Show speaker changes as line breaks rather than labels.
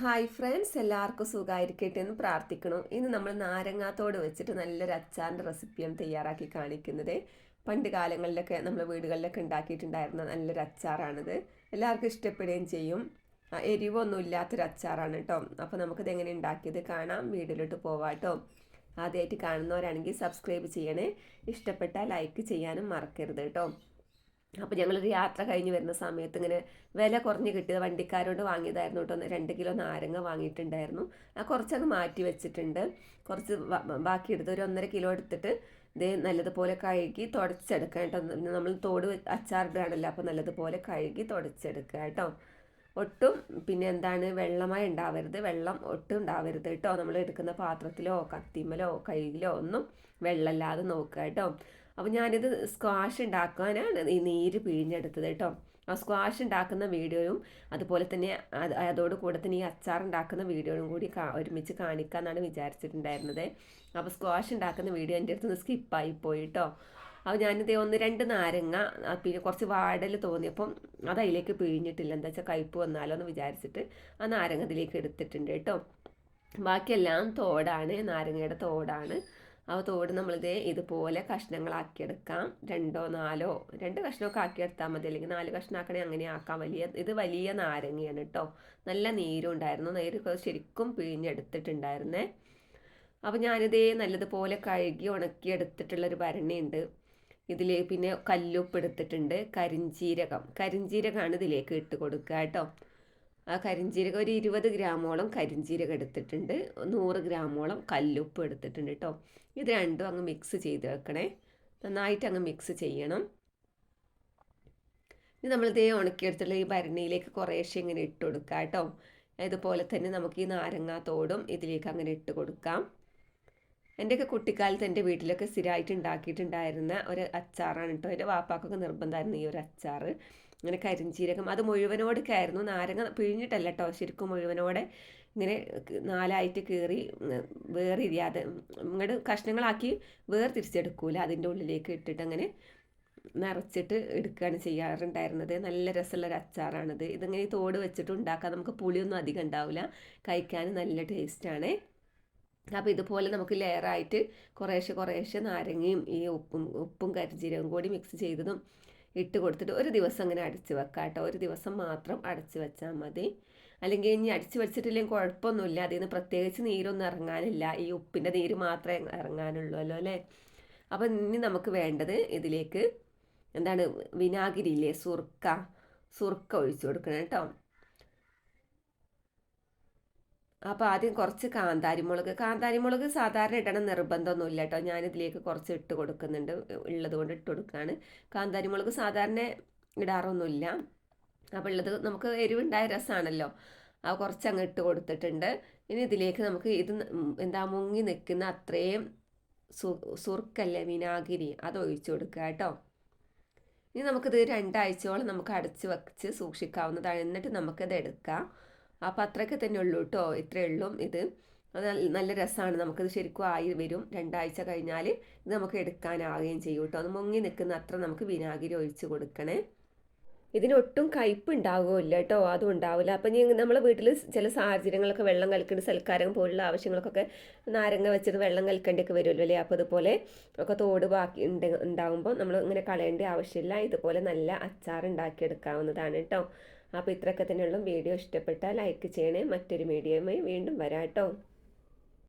Hi friends എല്ലാവർക്കും സുഖമായിരിക്കട്ടെ എന്ന് പ്രാർത്ഥിക്കണം ഇന്ന് നമ്മൾ നാരങ്ങാത്തോട് വെച്ചിട്ട് നല്ലൊരു അച്ചാറിന്റെ റെസിപ്പിയാണ് തയ്യാറാക്കി കാണിക്കുന്നത്. പണ്ട് കാലങ്ങളിലൊക്കെ നമ്മൾ വീടുകളിലൊക്കെ ഉണ്ടാക്കിയിട്ടുണ്ടായിരുന്ന നല്ലൊരു അച്ചാറാണിത്. എല്ലാവർക്കും ഇഷ്ടപ്പെടുകയും ചെയ്യും. എരിവൊന്നും ഇല്ലാത്തൊരു അച്ചാറാണ് കേട്ടോ. അപ്പോൾ നമുക്കിത് എങ്ങനെ ഉണ്ടാക്കിയത് കാണാം. വീഡിയോയിലോട്ട് പോവാം കേട്ടോ. ആദ്യമായിട്ട് കാണുന്നവരാണെങ്കിൽ സബ്സ്ക്രൈബ് ചെയ്യണേ. ഇഷ്ടപ്പെട്ടാൽ ലൈക്ക് ചെയ്യാനും മറക്കരുത് കേട്ടോ. അപ്പോൾ ഞങ്ങളൊരു യാത്ര കഴിഞ്ഞ് വരുന്ന സമയത്ത് ഇങ്ങനെ വില കുറഞ്ഞ് കിട്ടിയത് വണ്ടിക്കാരോട് വാങ്ങിയതായിരുന്നു കേട്ടോ. രണ്ട് കിലോ നാരങ്ങ വാങ്ങിയിട്ടുണ്ടായിരുന്നു. ആ കുറച്ചങ്ങ് മാറ്റി വെച്ചിട്ടുണ്ട്. കുറച്ച് ബാക്കി എടുത്ത് ഒരു ഒന്നര കിലോ എടുത്തിട്ട് ഇത് നല്ലതുപോലെ കഴുകി തുടച്ചെടുക്കുക കേട്ടോ. നമ്മൾ തോട് അച്ചാറിടുകയാണല്ലോ അപ്പോൾ നല്ലതുപോലെ കഴുകി തുടച്ചെടുക്കുക കേട്ടോ. ഒട്ടും പിന്നെ എന്താണ് വെള്ളമായി ഉണ്ടാവരുത്. വെള്ളം ഒട്ടും ഉണ്ടാവരുത് കേട്ടോ. നമ്മൾ എടുക്കുന്ന പാത്രത്തിലോ കത്തിമലോ കയ്യിലോ ഒന്നും വെള്ളമില്ലാതെ നോക്കുക കേട്ടോ. അപ്പോൾ ഞാനിത് സ്ക്വാഷ് ഉണ്ടാക്കാനാണ് ഈ നീര് പിഴിഞ്ഞെടുത്തത് കേട്ടോ. ആ സ്ക്വാഷ് ഉണ്ടാക്കുന്ന വീഡിയോയും അതുപോലെ തന്നെ അത് അതോട് കൂടെ തന്നെ ഈ അച്ചാർ ഉണ്ടാക്കുന്ന വീഡിയോയും കൂടി ഒരുമിച്ച് കാണിക്കാമെന്നാണ് വിചാരിച്ചിട്ടുണ്ടായിരുന്നത്. അപ്പോൾ സ്ക്വാഷ് ഉണ്ടാക്കുന്ന വീഡിയോ എന്റെ അടുത്ത് സ്കിപ്പായി പോയി കേട്ടോ. അപ്പോൾ ഞാനിത് ഒന്ന് രണ്ട് നാരങ്ങ പിന്നെ കുറച്ച് വാടൽ തോന്നിയപ്പം അത് അതിലേക്ക് പിഴിഞ്ഞിട്ടില്ല. എന്താ വെച്ചാൽ കയ്പ്പ് വന്നാലോ എന്ന് വിചാരിച്ചിട്ട് ആ നാരങ്ങ അതിലേക്ക് എടുത്തിട്ടുണ്ട് കേട്ടോ. ബാക്കിയെല്ലാം തോടാണ് നാരങ്ങയുടെ തോടാണ്. ആ തോട് നമ്മളിത് ഇതുപോലെ കഷ്ണങ്ങളാക്കിയെടുക്കാം. രണ്ടോ നാലോ രണ്ട് കഷ്ണമൊക്കെ ആക്കിയെടുത്താൽ മതി. അല്ലെങ്കിൽ നാല് കഷ്ണമാക്കണേ അങ്ങനെ ആക്കാം. വലിയ ഇത് വലിയ നാരങ്ങയാണ് കേട്ടോ നല്ല നീരും ഉണ്ടായിരുന്നു. നീര് ശരിക്കും പിഴിഞ്ഞെടുത്തിട്ടുണ്ടായിരുന്നേ. അപ്പോൾ ഞാനിതേ നല്ലതുപോലെ കഴുകി ഉണക്കി എടുത്തിട്ടുള്ളൊരു ഭരണിയുണ്ട്. ഇതിൽ പിന്നെ കല്ലുപ്പ് എടുത്തിട്ടുണ്ട്. കരിഞ്ചീരകം. കരിഞ്ചീരകമാണ് ഇതിലേക്ക് ഇട്ട് കൊടുക്കുക കേട്ടോ ആ കരിഞ്ചീരക ഒരു ഇരുപത് ഗ്രാമോളം കരിഞ്ചീരകം എടുത്തിട്ടുണ്ട്. നൂറ് ഗ്രാമോളം കല്ലുപ്പ് എടുത്തിട്ടുണ്ട് കേട്ടോ ഇത് രണ്ടും അങ്ങ് മിക്സ് ചെയ്ത് വെക്കണേ. നന്നായിട്ട് അങ്ങ് മിക്സ് ചെയ്യണം. ഇനി നമ്മൾ ഇതേ ഉണക്കിയെടുത്തുള്ള ഈ ഭരണിയിലേക്ക് കുറേശ്ശെ ഇങ്ങനെ ഇട്ട് കൊടുക്കാം കേട്ടോ ഇതുപോലെ തന്നെ നമുക്ക് ഈ നാരങ്ങാത്തോടും ഇതിലേക്ക് അങ്ങനെ ഇട്ട് കൊടുക്കാം. എന്റെയൊക്കെ കുട്ടിക്കാലത്ത് എന്റെ വീട്ടിലൊക്കെ സ്ഥിരമായിട്ട് ഉണ്ടാക്കിയിട്ടുണ്ടായിരുന്ന ഒരു അച്ചാറാണ് കേട്ടോ എന്റെ വാപ്പാക്കൊക്കെ നിർബന്ധമായിരുന്നു ഈ ഒരു അച്ചാർ ഇങ്ങനെ കരിഞ്ചീരകം അത് മുഴുവനോടൊക്കെ ആയിരുന്നു നാരങ്ങ പിഴിഞ്ഞിട്ടല്ല കേട്ടോ ശരിക്കും മുഴുവനോടെ ഇങ്ങനെ നാലായിട്ട് കീറി വേറിരിയാതെ ഇങ്ങോട്ട് കഷ്ണങ്ങളാക്കി വേർതിരിച്ചെടുക്കൂല. അതിന്റെ ഉള്ളിലേക്ക് ഇട്ടിട്ട് അങ്ങനെ നിറച്ചിട്ട് എടുക്കുകയാണ് ചെയ്യാറുണ്ടായിരുന്നത്. നല്ല രസമുള്ള ഒരു അച്ചാറാണിത്. ഇതിങ്ങനെ തോട് വെച്ചിട്ട് ഉണ്ടാക്കാം നമുക്ക് പുളിയൊന്നും അധികം ഉണ്ടാവില്ല കഴിക്കാൻ നല്ല ടേസ്റ്റാണ് അപ്പോൾ ഇതുപോലെ നമുക്ക് ലെയറായിട്ട് കുറേശ്ശെ കുറേശ്ശെ നാരങ്ങയും ഈ ഉപ്പും ഉപ്പും കരിജീരകം കൂടി മിക്സ് ചെയ്തതും ഇട്ട് കൊടുത്തിട്ട് ഒരു ദിവസം അങ്ങനെ അടച്ച് വെക്കാം കേട്ടോ ഒരു ദിവസം മാത്രം അടച്ച് വെച്ചാൽ മതി. അല്ലെങ്കിൽ ഇനി അടിച്ച് വെച്ചിട്ടില്ലെങ്കിൽ കുഴപ്പമൊന്നുമില്ല. അതിൽ നിന്ന് പ്രത്യേകിച്ച് നീരൊന്നും ഇറങ്ങാനില്ല. ഈ ഉപ്പിന്റെ നീര് മാത്രമേ ഇറങ്ങാനുള്ളൂ അല്ലേ? അപ്പം ഇനി നമുക്ക് വേണ്ടത് ഇതിലേക്ക് എന്താണ്? വിനാഗിരി ഇല്ലേ? സുർക്ക. സുർക്ക ഒഴിച്ചു കൊടുക്കണം കേട്ടോ. അപ്പോൾ ആദ്യം കുറച്ച് കാന്താരിമുളക്. കാന്താരിമുളക് സാധാരണ ഇടണം നിർബന്ധമൊന്നുമില്ല കേട്ടോ ഞാനിതിലേക്ക് കുറച്ച് ഇട്ട് കൊടുക്കുന്നുണ്ട്. ഉള്ളത് കൊണ്ട് ഇട്ട് കൊടുക്കുകയാണ് കാന്താരിമുളക് സാധാരണ ഇടാറൊന്നുമില്ല. അപ്പോൾ ഉള്ളത് നമുക്ക് എരിവുണ്ടായ രസമാണല്ലോ ആ കുറച്ച് അങ്ങ് ഇട്ട് കൊടുത്തിട്ടുണ്ട്. ഇനി ഇതിലേക്ക് നമുക്ക് ഇത് എന്താ മുങ്ങി നിൽക്കുന്ന അത്രയും സു സുർക്കല്ലേ വിനാഗിരി അത് ഒഴിച്ചു കൊടുക്കുക കേട്ടോ. ഇനി നമുക്കിത് രണ്ടാഴ്ചയോളം നമുക്ക് അടച്ച് വെച്ച് സൂക്ഷിക്കാവുന്നതാണ്. എന്നിട്ട് നമുക്കിത് എടുക്കാം. അപ്പോൾ അത്രയൊക്കെ തന്നെ ഉള്ളൂ കേട്ടോ ഇത്രയേ ഉള്ളൂ. ഇത് നല്ല രസമാണ് നമുക്കിത് ശരിക്കും ആയി വരും. രണ്ടാഴ്ച കഴിഞ്ഞാൽ ഇത് നമുക്ക് എടുക്കാനാവുകയും ചെയ്യും കേട്ടോ അത് മുങ്ങി നിൽക്കുന്ന അത്ര നമുക്ക് വിനാഗിരി ഒഴിച്ച് കൊടുക്കണേ. ഇതിനൊട്ടും കയ്പ് ഉണ്ടാവുകയില്ല കേട്ടോ അതും ഉണ്ടാവില്ല അപ്പം നീ നമ്മളെ വീട്ടിൽ ചില സാഹചര്യങ്ങളൊക്കെ വെള്ളം കലക്കേണ്ട സൽക്കാരം പോലുള്ള ആവശ്യങ്ങൾക്കൊക്കെ നാരങ്ങ വെച്ചിട്ട് വെള്ളം കലക്കേണ്ടിയൊക്കെ വരുമല്ലോ അല്ലേ? അപ്പോൾ ഇതുപോലെ ഒക്കെ തോട് ബാക്കി ഉണ്ട് ഉണ്ടാകുമ്പോൾ നമ്മൾ ഇങ്ങനെ കളയേണ്ട ആവശ്യമില്ല. ഇതുപോലെ നല്ല അച്ചാർ ഉണ്ടാക്കിയെടുക്കാവുന്നതാണ് കേട്ടോ. അപ്പോൾ ഇത്രയൊക്കെ തന്നെയുള്ള വീഡിയോ ഇഷ്ടപ്പെട്ടാൽ ലൈക്ക് ചെയ്യണേ. മറ്റൊരു മീഡിയയുമായി വീണ്ടും വരാം കേട്ടോ.